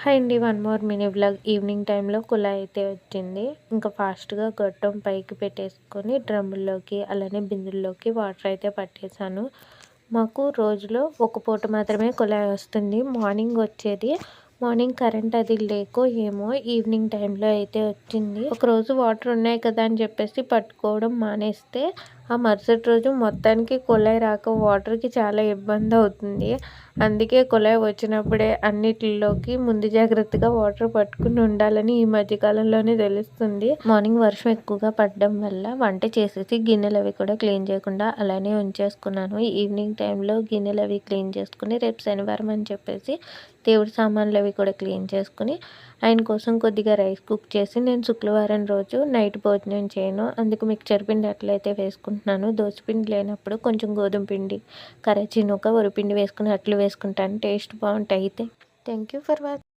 Hi అండి one more mini vlog. Evening టైంలో కుళాయి అయితే వచ్చింది. ఇంకా ఫాస్ట్గా గొట్టం పైకి పెట్టేసుకొని డ్రమ్ముల్లోకి అలానే బిందుల్లోకి వాటర్ అయితే పట్టేశాను. మాకు రోజులో ఒక పూట మాత్రమే కుళాయి వస్తుంది. మార్నింగ్ వచ్చేది మార్నింగ్ కరెంట్ అది లేకో ఏమో ఈవినింగ్ టైంలో అయితే వచ్చింది. ఒకరోజు వాటర్ ఉన్నాయి కదా అని చెప్పేసి పట్టుకోవడం మానేస్తే ఆ మరుసటి రోజు మొత్తానికి కుళాయి రాక వాటర్కి చాలా ఇబ్బంది అవుతుంది. అందుకే కుళాయి వచ్చినప్పుడే అన్నిటిలోకి ముందు జాగ్రత్తగా వాటర్ పట్టుకుని ఉండాలని ఈ మధ్యకాలంలోనే తెలుస్తుంది. మార్నింగ్ వర్షం ఎక్కువగా పడడం వల్ల వంట చేసేసి గిన్నెలు అవి కూడా క్లీన్ చేయకుండా అలానే ఉంచేసుకున్నాను. ఈవినింగ్ టైంలో గిన్నెలు అవి క్లీన్ చేసుకుని రేపు శనివారం అని చెప్పేసి దేవుడి సామాన్లు అవి కూడా క్లీన్ చేసుకుని ఆయన కోసం కొద్దిగా రైస్ కుక్ చేసి నేను శుక్రవారం రోజు నైట్ భోజనం చేయను. అందుకు మిక్చర్ పిండి అట్లయితే వేసుకుంటున్నాను. దోశపిండి లేనప్పుడు కొంచెం గోధుమ పిండి కరచినొక వరిపిండి వేసుకుని అట్లు వేసుకుంటాను. టేస్ట్ బాగుంటాయి అయితే. Thank you for watch